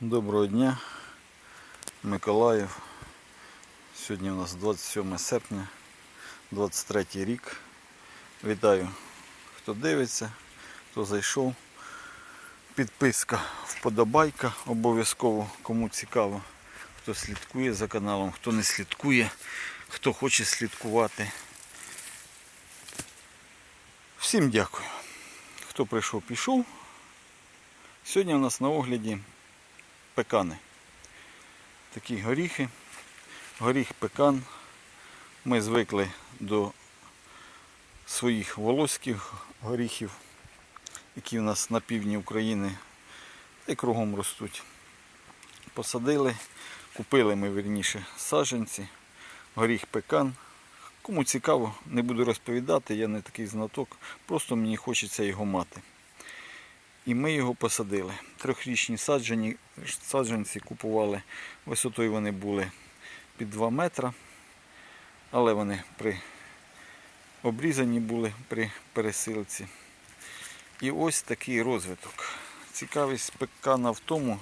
Доброго дня, Миколаїв. Сьогодні у нас 27 серпня, 23 рік. Вітаю, хто дивиться, хто зайшов. Підписка, вподобайка обов'язково, кому цікаво, хто слідкує за каналом, хто не слідкує, хто хоче слідкувати. Всім дякую. Хто прийшов, пішов. Сьогодні у нас на огляді пекани. Такі горіхи. Горіх пекан. Ми звикли до своїх волоських горіхів, які у нас на півдні України і кругом ростуть. Посадили, купили ми вірніше саджанці, горіх пекан. Кому цікаво, не буду розповідати, я не такий знаток, просто мені хочеться його мати. І ми його посадили. Трьохрічні саджані, саджанці купували. Висотою вони були під 2 метра, але вони при обрізані були при пересилці. І ось такий розвиток. Цікавість пекана в тому,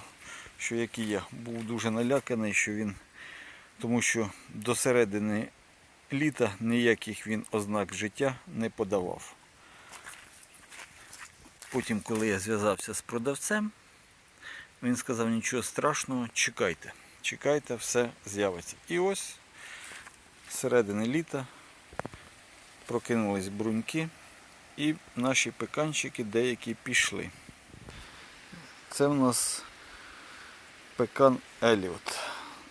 що як і я, був дуже наляканий, що він, тому що до середини літа ніяких він ознак життя не подавав. Потім, коли я зв'язався з продавцем, він сказав, нічого страшного, чекайте. Чекайте, все з'явиться. І ось з середини літа прокинулись бруньки і наші пеканчики деякі пішли. Це в нас пекан Еліот.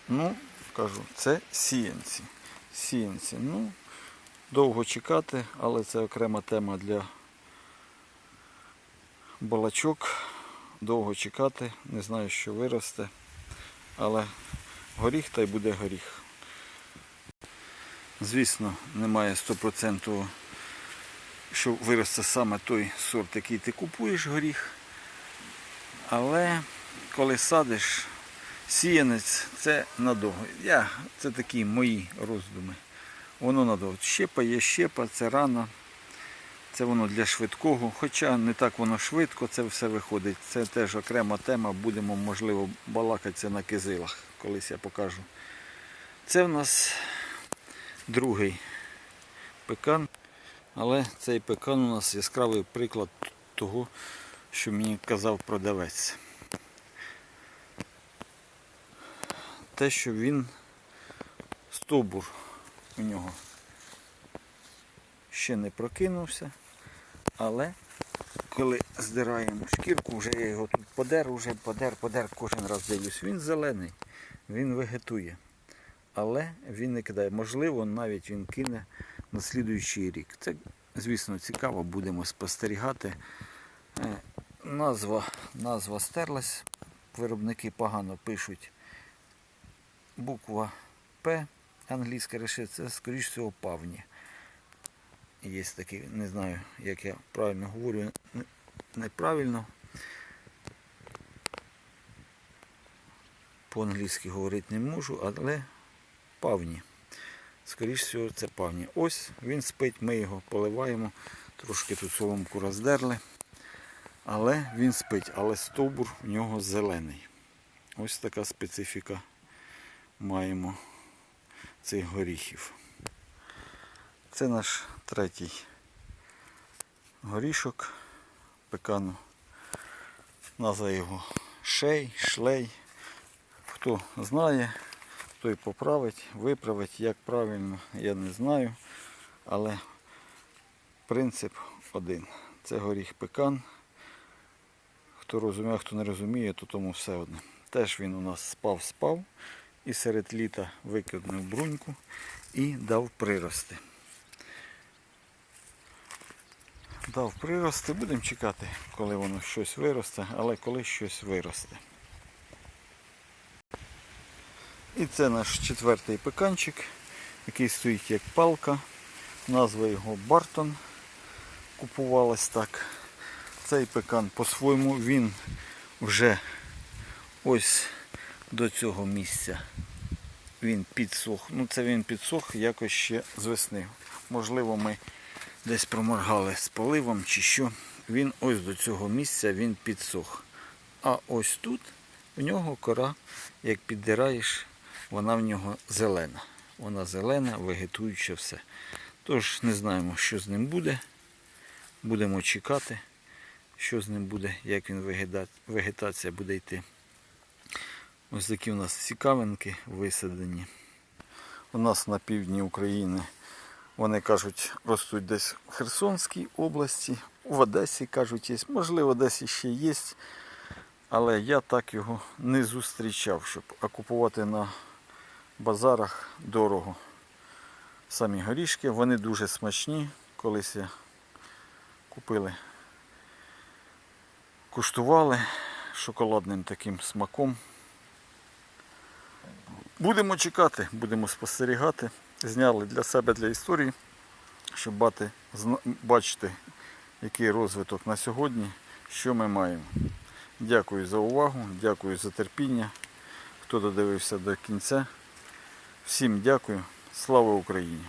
Ну, кажу, це сіянці. Сіянці. Ну, довго чекати, але це окрема тема для балачок. Довго чекати, не знаю, що виросте. Але горіх та й буде горіх. Звісно, немає 100%, що виросте саме той сорт, який ти купуєш горіх. Але коли садиш сіянець, це надовго. Я, Це такі мої роздуми. Воно надовго. Щепа є щепа, це рано. Це воно для швидкого, хоча не так воно швидко це все виходить. Це теж окрема тема, будемо, можливо, балакатися на кизилах, колись я покажу. Це в нас другий пекан, але цей пекан у нас яскравий приклад того, що мені казав продавець. Те, що він стовбур у нього ще не прокинувся. Але коли здираємо шкірку, вже я його тут подер, вже подер, подер, кожен раз дивлюсь. Він зелений, він вегетує. Але він не кидає. Можливо, навіть він кине на слідуючий рік. Це, звісно, цікаво, будемо спостерігати. Е, Назва, назва стерлась. Виробники погано пишуть. Буква П англійська решить, це, скоріш всього, павні. Є такі, не знаю, як я правильно говорю, неправильно. По-англійськи говорити не можу, але павні. Скоріше всього, це павні. Ось він спить, ми його поливаємо. Трошки тут соломку роздерли. Але він спить, але стовбур в нього зелений. Ось така специфіка маємо цих горіхів. Це наш третій горішок пекану. Назва його шей, шлей. Хто знає, той поправить, виправить, як правильно, я не знаю. Але принцип один. Це горіх пекан. Хто розуміє, хто не розуміє, то тому все одне. Теж він у нас спав-спав і серед літа викиднув бруньку і дав прирости. Дав прирости, будемо чекати, коли воно щось виросте, але коли щось виросте. І це наш четвертий пеканчик, який стоїть як палка. Назва його Бартон. Купувалась так. Цей пекан по-своєму він вже ось до цього місця. Він підсох. Ну це він підсох якось ще з весни. Можливо, ми десь проморгали з поливом чи що. Він ось до цього місця він підсох. А ось тут У нього кора, як піддираєш, вона в нього зелена. Вона зелена, вегетуюча все. Тож не знаємо, що з ним буде. Будемо чекати, що з ним буде, як він вегета- вегетація буде йти. Ось такі у нас цікавинки висадені. У нас на півдні України вони кажуть, ростуть десь в Херсонській області, в Одесі кажуть, є. Можливо, десь ще є. Але я так його не зустрічав, щоб а купувати на базарах дорого. Самі горішки, вони дуже смачні. Колись я купили, куштували шоколадним таким смаком. Будемо чекати, будемо спостерігати. Зняли для себе для історії, щоб бати, бачити, який розвиток на сьогодні, що ми маємо. Дякую за увагу, дякую за терпіння. Хто додивився до кінця. Всім дякую. Слава Україні!